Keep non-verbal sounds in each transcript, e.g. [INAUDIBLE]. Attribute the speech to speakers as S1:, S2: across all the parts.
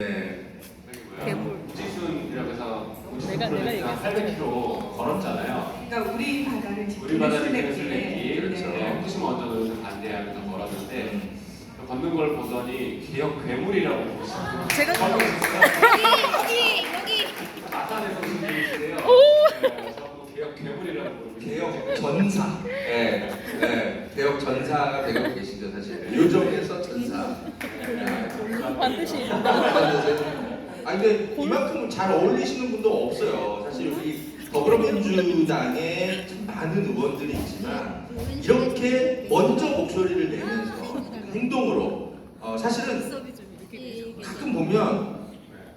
S1: 네.
S2: 우지순이라고 해서
S3: 내가- 내가 얘기했어.
S2: 800km 걸었잖아요.
S4: 그러니까 우리 바다를 지키는
S2: 우리 바다 지키는
S4: 순례길.
S2: 순례길,
S1: 그렇죠.
S2: 네, 후쿠시마 원전을 반대하면서 걸었는데 걷는 걸 보더니 기억 괴물이라고 보시더라고요.
S3: 제가
S5: 여기 여기
S2: 얘기인데요. 네, 저도 기억 괴물이라고 부르고
S1: 개혁 전사. 예, 예, 개혁 전사가 되고 계시죠, 사실. 요정에서 전사.
S3: 반드시
S1: 아 근데 이만큼 잘 어울리시는 분도 없어요. 사실 우리 더불어민주당에 참 많은 의원들이 있지만 이렇게 먼저 목소리를 내면서 행동으로 어, 사실은 가끔 보면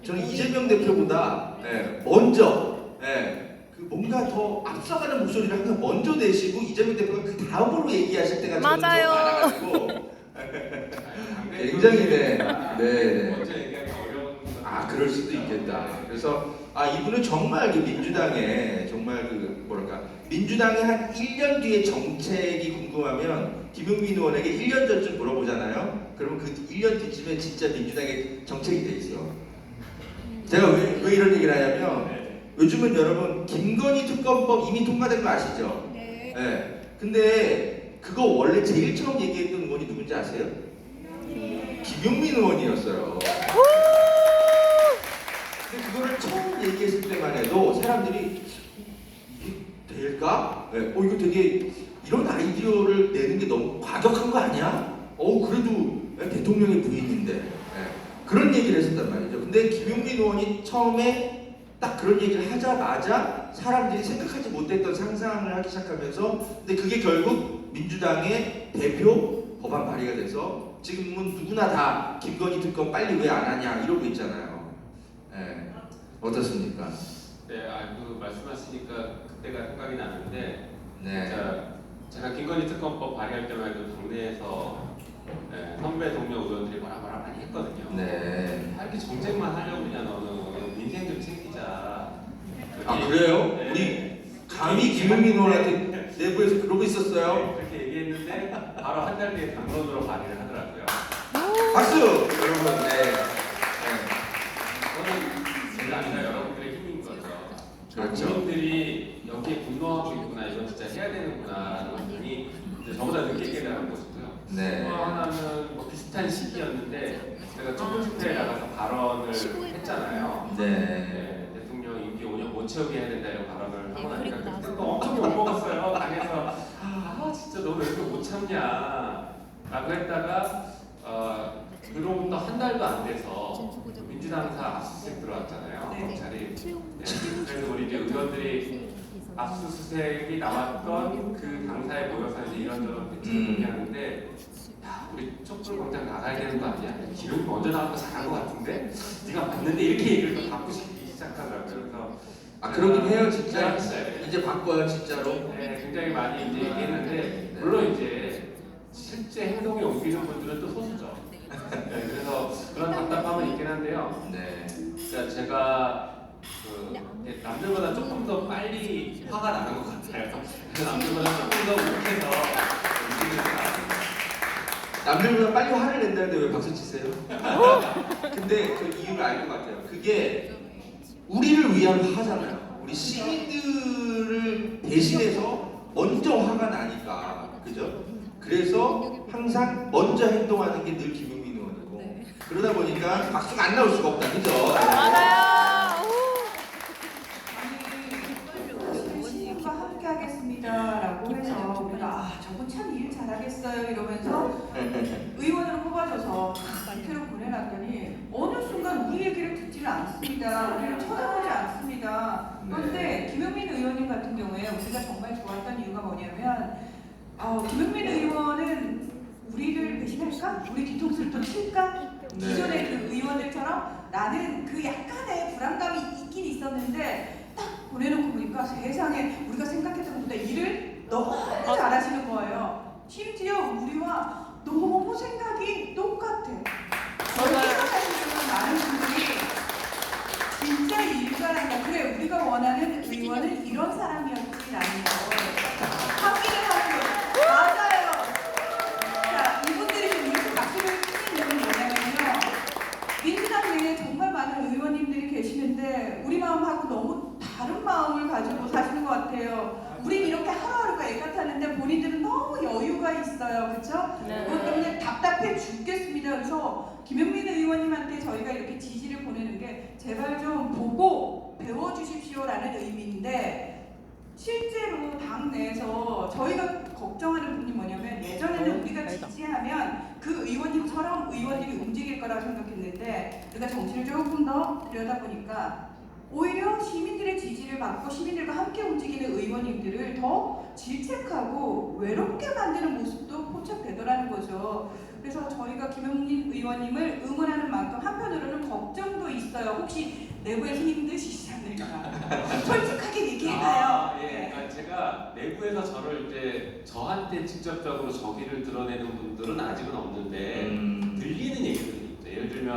S1: 저는 이재명 대표보다 예, 먼저 예, 그 뭔가 더 앞서가는 목소리를 항상 먼저 내시고 이재명 대표가 그 다음으로 얘기하실 때가 저는 좀
S3: 맞아요.
S1: 많아가지고 [LAUGHS] 굉장히 네, 네.
S2: 먼저 얘기하기 어려운
S1: 아 그럴 수도 있겠다. 그래서 아 이분은 정말 그 민주당의 정말 그 뭐랄까 민주당의 한 1년 뒤의 정책이 궁금하면 김용민 의원에게 1년 전쯤 물어보잖아요. 그러면 그 1년 뒤쯤에 진짜 민주당의 정책이 돼 있어. 제가 왜, 왜 이런 얘기를 하냐면 요즘은 여러분 김건희 특검법 이미 통과된 거 아시죠?
S5: 네.
S1: 네. 근데 그거 원래 제일 처음 얘기했던 의원이 누군지 아세요? 김용민 의원이었어요. 근데 그거를 처음 얘기했을 때만 해도 사람들이 이게 될까? 네. 어 이거 되게 이런 아이디어를 내는 게 너무 과격한 거 아니야? 어 그래도 대통령의 부인인데 네. 그런 얘기를 했었단 말이죠. 근데 김용민 의원이 처음에 딱 그런 얘기를 하자마자 사람들이 생각하지 못했던 상상을 하기 시작하면서 근데 그게 결국 민주당의 대표 법안 발의가 돼서 지금은 누구나 다 김건희 특검 빨리 왜 안 하냐 이러고 있잖아요. 예. 어떻습니까?
S2: 네, 아, 그 말씀하시니까 그때가 생각이 나는데
S1: 네.
S2: 자, 제가 김건희 특검법 발의할 때만 해도 당내에서 네, 선배 동료 의원들이 뭐라 뭐라 많이 했거든요.
S1: 네.
S2: 아, 이렇게 정책만 하려고 그냥 너는 민생 좀 챙기자.
S1: 아 그래요?
S2: 네.
S1: 우리 감히 김용민 의원한테 내부에서 그러고 있었어요.
S2: 그렇게 얘기했는데 바로 한 달 뒤에 당론으로 발의를 하더라고요.
S1: 박수 여러분. 네.
S2: 저는 제가 아니라 여러분들의 힘인 거죠.
S1: 그렇죠.
S2: 국민들이 여기에 분노하고 있구나, 이건 진짜 해야 되는구나라는 분이 저보다 늦게 깨달은 것이고요.
S1: 네.
S2: 또 하나는 뭐 비슷한 시기였는데 제가 첫 집회에 나가서 발언을 했잖아요.
S1: 네.
S2: 네, 대통령 임기 5년 못 채우게 해야 된다 이런 발언을 하고
S5: 네,
S2: 나니까 그때. 또 엄청 욕먹었어요. 당에서 아 진짜 너 왜 이렇게 못 참냐 라고 했다가 어, 그로부터 한 달도 안 돼서 민주당사 압수수색 들어왔잖아요.
S4: 네.
S2: 검찰이. 네, 그래서 우리 이제 의원들이 압수수색이 나왔던 그 당사에 모여서 이제 이런저런 대책을
S1: 음.
S2: 얘기하는데 야, 우리 촛불 광장 나가야 되는 거 아니야? 기록이 먼저 나와서 잘한 거 같은데? 네가 봤는데 이렇게 얘기를 또 바꾸시기 시작하더라고요. 그래서
S1: 아 그러긴 해요 진짜.
S2: 네,
S1: 이제 바꿔요 진짜로.
S2: 네, 굉장히 많이 이제 얘기했는데
S1: 네.
S2: 물론 이제 실제 행동에 옮기는 분들은 또 소수죠. [LAUGHS] 네, 그래서 그런 답답함은 있긴 한데요.
S1: 네.
S2: 그러니까 제가 그 예, 남들보다 조금 더 빨리 화가 나는 것 같아요. 남들보다 조금 더 욱해서 움직이는 것 같아요.
S1: 남들보다 빨리 화를 낸다는데 왜 박수 치세요? [LAUGHS] 근데 그 이유를 알 것 같아요. 그게 우리를 위한 화잖아요. 우리 시민들을 대신해서 먼저 화가 나니까. 그죠? 그래서 항상 먼저 행동하는 게 늘 김용민 의원이고. 그러다 보니까 박수가 안 나올 수가 없다. 그죠?
S3: 맞아요.
S4: 시민과 함께 하겠습니다라고 해서 우리가 아 저분 참 일 잘하겠어요 이러면서 [LAUGHS] 의원으로 뽑아줘서 국회로 보내놨더니 어느 순간 우리 얘기를 듣지를 않습니다. 우리를 쳐다보지 않습니다. 그런데 김용민 의원님 같은 경우에 우리가 정말 좋았던 이유가 뭐냐면 어, 김용민 의원은 우리를 배신할까? 우리 뒤통수를 또 칠까?
S1: 네.
S4: 기존의 그 의원들처럼 나는 그 약간의 불안감이 있긴 있었는데 딱 보내놓고 보니까 세상에 우리가 생각했던 것보다 일을 너무 잘하시는 거예요. 심지어 우리와 너무 생각이 똑같아. 여기서 사실은 많은 분들이 진짜 일가란다. 그래 우리가 원하는 의원은 이런 사람이었지라는 거확인을 하는 거예요. 맞아요. 자 이분들이 지금 이렇게 박수를 치는 이유는 뭐냐면요. 민주당 내에 정말
S3: 네.
S4: 그것 때문에 답답해 죽겠습니다. 그래서 김영민 의원님한테 저희가 이렇게 지지를 보내는 게 제발 좀 보고 배워주십시오라는 의미인데 실제로 당 내에서 저희가 걱정하는 부분이 뭐냐면 예전에는 우리가 지지하면 그 의원님처럼 의원들이 움직일 거라고 생각했는데 우리가 정치를 조금 더 들여다보니까 오히려 시민들의 지지를 받고 시민들과 함께 움직이는 의원님들을 더 질책하고 외롭게 만드는 모습도 포착되더라는 거죠. 그래서 저희가 김영민 의원님을 응원하는 만큼 한편으로는 걱정도 있어요. 혹시 내부에서 힘드시지 않을까? [LAUGHS] 솔직하게 얘기해봐요.
S2: 아, 예. 그러니까 제가 내부에서 저를 이제 저한테 직접적으로 저기를 드러내는 분들은 아직은 없는데
S1: 음,
S2: 들리는 얘기들이 있죠. 예를 들면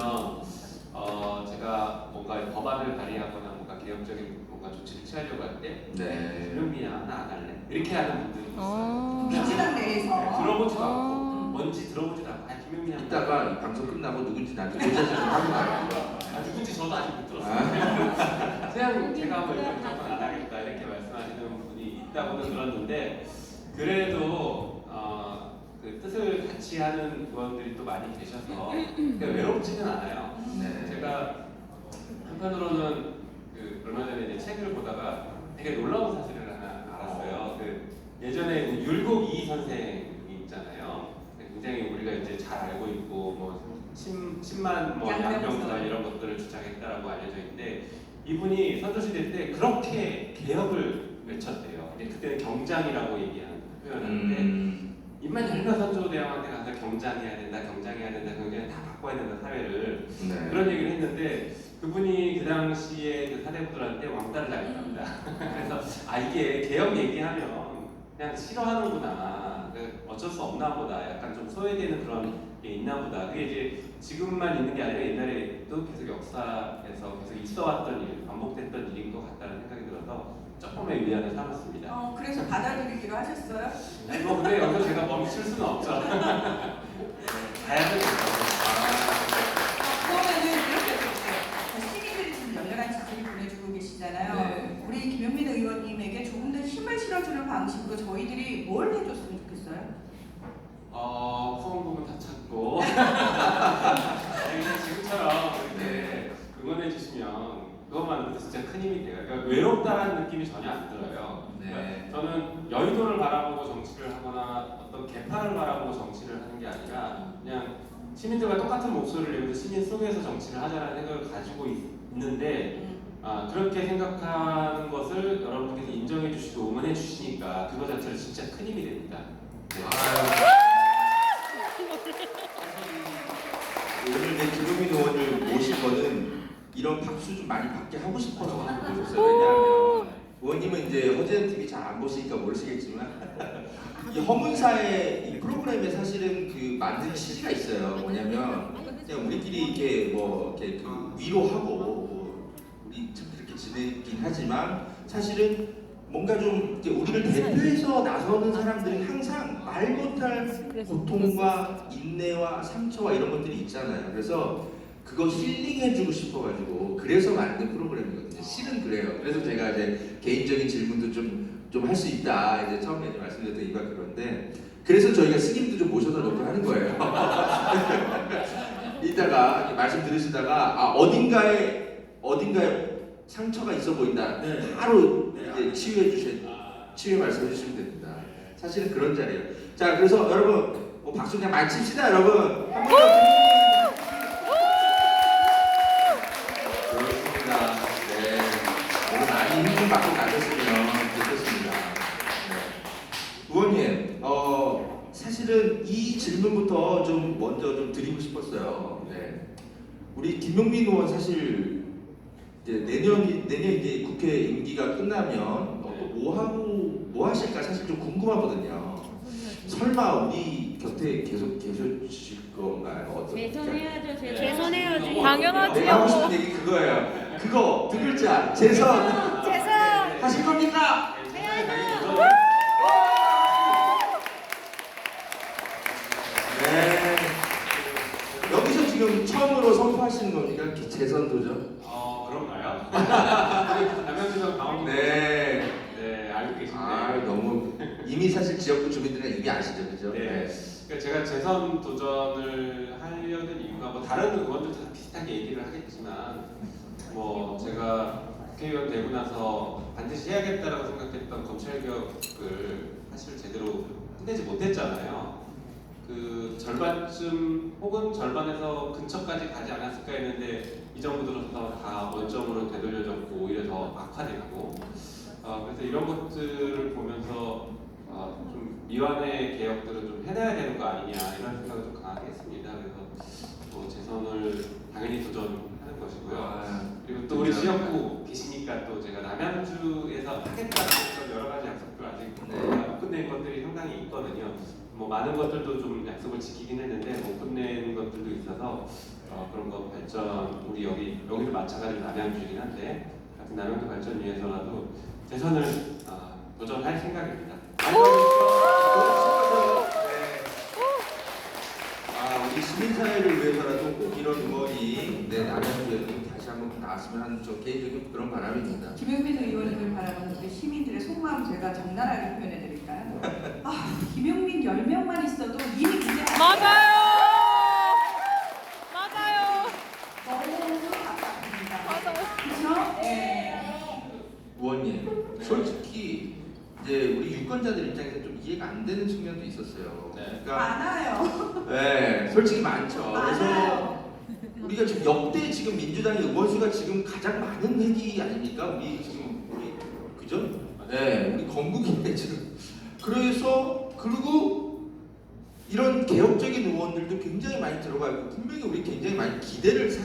S2: 어, 제가 뭔가 법안을 발의하거나 뭔가 개혁적인 뭔가 조치를 취하려고 할때
S1: 네.
S2: 김영민이야 나 안 할래 이렇게 하는 분들이 있어요.
S3: 어.
S4: 민주당
S2: 네,
S4: 내에서
S2: 들어보지도
S3: 어.
S2: 않고 뭔지 들어보지도 않고 아 김영민 한
S1: 이따가 이 방송 끝나고 누군지 나한테 조사 좀 하고 말이야. [LAUGHS]
S2: 아, 누군지 저도 아직 못 들었어요. [LAUGHS] 그냥 제가 한번 이런 정도 안 하겠다 이렇게 말씀하시는 분이 있다고는 들었는데 그래도 어, 그 뜻을 같이 하는 의원들이 또 많이 계셔서 그러니까 외롭지는 않아요.
S1: 네.
S2: 제가 한편으로는 그 얼마 전에 이제 책을 보다가 되게 놀라운 사실을 하나 알았어요. 그 예전에 그 율곡 이 선생이 있잖아요. 굉장히 우리가 이제 잘 알고 있고 뭐 10, 10만 뭐.
S4: 양명서
S2: 이런 주장했다라고 알려져 있는데 이분이 선조시대 때 그렇게 개혁을 외쳤대요. 근데 그때는 경장이라고 얘기하는 표현하는데
S1: 음,
S2: 입만 열면 선조대왕한테 가서 경장해야 된다, 경장해야 된다, 경장해 다 바꿔야 된다 사회를
S1: 네.
S2: 그런 얘기를 했는데 그분이 그 당시에 그 사대부들한테 왕따를 당했답니다. 그래서 아 이게 개혁 얘기하면 그냥 싫어하는구나. 그 어쩔 수 없나 보다. 약간 좀 소외되는 그런 게 있나 보다. 그게 이제 지금만 있는 게 아니라 옛날에도 계속 역사에서 계속 있어왔던 일, 반복됐던 일인 것 같다는 생각이 들어서 조금의 위안을 삼았습니다.
S4: 어, 그래서 받아들이기로 하셨어요?
S2: 아니, 뭐 근데 여기서 제가 멈출 수는 없죠. [LAUGHS] 가야 되니까.
S4: 그러면은 이렇게 해볼게요. 시민들이 지금 열렬한 지지를 보내주고 계시잖아요.
S1: 네.
S4: 우리 김영민 의원님에게 조금 더 힘을 실어주는 방식으로 저희들이 뭘 해줬으면 좋겠어요?
S2: 어, 후원금은 다 찾고 아니, 그냥 지금처럼 이렇게 응원해 주시면 그것만으로도 진짜 큰 힘이 돼요. 그러니까 외롭다는 느낌이 전혀 안 들어요.
S1: 네.
S2: 그러니까 저는 여의도를 바라보고 정치를 하거나 어떤 개파를 바라보고 정치를 하는 게 아니라 그냥 시민들과 똑같은 목소리를 내면서 시민 속에서 정치를 하자라는 생각을 가지고 있, 있는데
S4: 음.
S2: 아, 그렇게 생각하는 것을 여러분께서 인정해 주시고 응원해 주시니까 그거 자체는 진짜 큰 힘이 됩니다. 네.
S1: 오늘 내 김용민 의원을 이런 박수 좀 많이 받게 하고 싶어서 모셨어요. 왜냐하면 의원님은 이제 허재현 TV 잘 안 보시니까 모르시겠지만 [LAUGHS] 이 허문사의 이 프로그램에 사실은 그 만든 취지가 있어요. 뭐냐면 그냥 우리끼리 이렇게 뭐 이렇게 그 위로하고 뭐 우리 참 그렇게 지내긴 하지만 사실은 뭔가 좀 우리를 대표해서 나서는 사람들은 항상 말 못할 고통과 인내와 상처와 이런 것들이 있잖아요. 그래서 그거 힐링해주고 싶어가지고 그래서 만든 프로그램이거든요. 실은 그래요. 그래서 제가 이제 개인적인 질문도 좀 좀 할 수 있다. 이제 처음에 이제 말씀드렸던 이유가 그런데 그래서 저희가 스님도 좀 모셔다 놓고 하는 거예요. [LAUGHS] 이따가 말씀 들으시다가 아 어딘가에 어딘가에 상처가 있어 보인다. 바로 이제 치유해 주셔 치유의 말씀해 주시면 됩니다. 사실은 그런 자리예요. 자, 그래서 여러분 뭐 박수 그냥 많이 칩시다, 여러분. 한번 의원님, 어, 사실은 이 질문부터 좀 먼저 좀 드리고 싶었어요. 네. 우리 김용민 의원 사실 이제 내년이 내년 이제 국회 임기가 끝나면 어, 또뭐 하고 뭐 하실까 사실 좀 궁금하거든요. 설마 우리 곁에 계속 계셔주실 건가요? 어떻게?
S5: 재선해야죠.
S2: 네.
S5: 재선해야지.
S3: 당연하지요.
S1: 내가 하고 싶은 얘기 그거예요. 그거 두 글자 재선
S5: 재선.
S1: 하실 겁니까? 네. 여기서 지금 처음으로 선포하시는 겁니까? 재선 도전?
S2: 어 그런가요? [LAUGHS] 남양주에서 강원도
S1: 네.
S2: 네 알고 계신데
S1: 아 너무 이미 사실 지역구 주민들은 이미 아시죠, 그죠?
S2: 네. 그러니까 제가 재선 도전을 하려는 이유가 뭐 다른 의원들 다 비슷하게 얘기를 하겠지만 뭐 제가 국회의원 되고 나서 반드시 해야겠다라고 생각했던 검찰 개혁을 사실 제대로 끝내지 못했잖아요. 그 절반쯤 혹은 절반에서 근처까지 가지 않았을까 했는데 이 정부 들어서 다 원점으로 되돌려졌고 오히려 더 악화됐고 어, 그래서 이런 것들을 보면서 어, 좀 미완의 개혁들을 좀 해내야 되는 거 아니냐 이런 생각을 좀 강하게 했습니다. 그래서 뭐 재선을 당연히 도전하는 것이고요.
S1: 아,
S2: 그리고 또 우리 지역구 계시니까 또 제가 남양주에서 하겠다는 그런 여러 가지 약속들 아직
S1: 네.
S2: 못 끝낸 것들이 상당히 있거든요. 뭐 많은 것들도 좀 약속을 지키긴 했는데 못 끝낸 것들도 있어서 어, 그런 거 발전 우리 여기 여기도 마찬가지로 남양주이긴 한데 같은 남양주 발전 위해서라도 재선을 어, 도전할 생각입니다.
S1: 아, 우리 시민사회를 위해서라도 꼭 이런 의원이 네, 남양주에도 다시 한번 나왔으면 하는 저 개인적인 그런 바람입니다.
S4: 김용민 의원님을 바라보는 우리 시민들의 속마음 제가 적나라하게 표현해? 아, 김용민 10명만 있어도 이미 문제가
S3: 맞아요. 맞아요.
S4: 너무 답답합니다.
S3: 맞아요.
S4: 그렇죠? 네.
S1: 의원님, 솔직히 이제 우리 유권자들 입장에서 좀 이해가 안 되는 측면도 있었어요.
S2: 네.
S1: 그러니까
S4: 많아요.
S1: 네, 솔직히 많죠. 그래서
S4: 많아요.
S1: 우리가 지금 역대 지금 민주당의 의원수가 지금 가장 많은 회기 아닙니까? 우리 지금 우리 그죠? 네, 우리 건국인데 지금. 그래서 그리고 이런 개혁적인 의원들도 굉장히 많이 들어가 있고 분명히 우리 굉장히 많이 기대를 사실